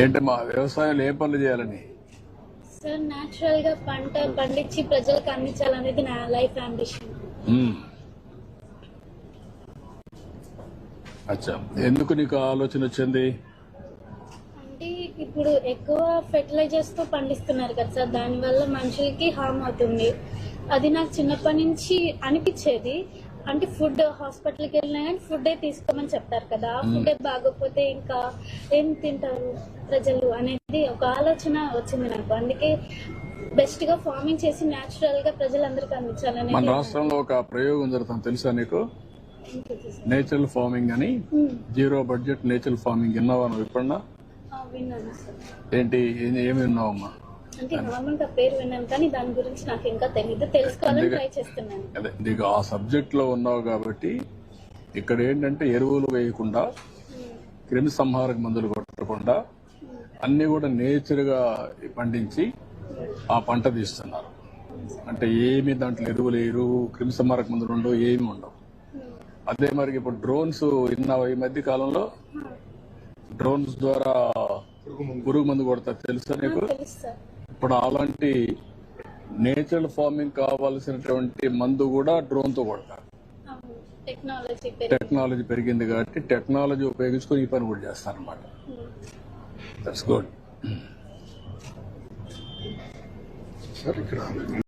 ఏంటి మా వ్యవసాయంలో ఏ పనులు చేయాలని? సార్ న్యాచురల్గా పంట పండించి ప్రజలకు అందించాలనేది నా లైఫ్ అంబిషన్. అచ్చా. ఎందుకు నీకు ఆలోచన వచ్చింది? అంటే ఇప్పుడు ఎక్కువ ఫెర్టిలైజర్స్తో పండిస్తున్నారు కదా సార్ దానివల్ల మనుషులకి హామ్ అవుతుంది. అది నాకు చిన్నప్పటి నుంచి అనిపించేది. అంటే ఫుడ్ హాస్పిటల్కి వెళ్ళినా కానీ ఫుడ్ తీసుకోమని చెప్తారు కదా. ఫుడ్ బాగోకపోతే ఇంకా ఏం తింటారు ప్రజలు అనేది ఒక ఆలోచన వచ్చింది నాకు. అందుకే బెస్ట్గా ఫార్మింగ్ చేసి న్యాచురల్గా ప్రజలందరికీ మన అందించాలనేది రాష్ట్రంలో ఒక ప్రయోగం జరుగుతుంది తెలుసా నీకు. నేచురల్ ఫార్మింగ్ అని జీరో బడ్జెట్ నేచురల్ ఫార్మింగ్ విన్నావా నువ్వు ఎప్పుడన్నా? సార్ ఏంటి? ఏమి విన్నావమ్మా? అంటే నార్మల్గా పేరు విన్నాను కానీ దాని గురించి నాకు ఇంకా తెలియదు తెలుసుకోవాలని అందుకే- ట్రై చేస్తున్నాను. అదే నీకు ఆ సబ్జెక్ట్లో ఉన్నావు కాబట్టి ఇక్కడ ఏంటంటే ఎరువులు వేయకుండా క్రిమి సంహారక మందులు కొట్టకుండా అన్ని కూడా నేచర్గా పండించి ఆ పంట తీస్తున్నారు. అంటే ఏమి దాంట్లో ఎరువులు వేయరు క్రిమి సంహారక మందులు ఉండవు ఏమి ఉండవు. అదే మరి ఇప్పుడు డ్రోన్స్ విన్నావా? ఈ మధ్య కాలంలో డ్రోన్స్ ద్వారా పురుగు మందు. కొడతారు. తెలుసా నీకు? ఇప్పుడు అలాంటి నేచురల్ ఫార్మింగ్ కావాల్సినటువంటి మందు కూడా డ్రోన్తో కొడతారు. టెక్నాలజీ టెక్నాలజీ పెరిగింది కాబట్టి టెక్నాలజీ ఉపయోగించుకొని ఈ పని కూడా చేస్తారు అనమాట దట్స్ గుడ్ సార్ ఇక్కడ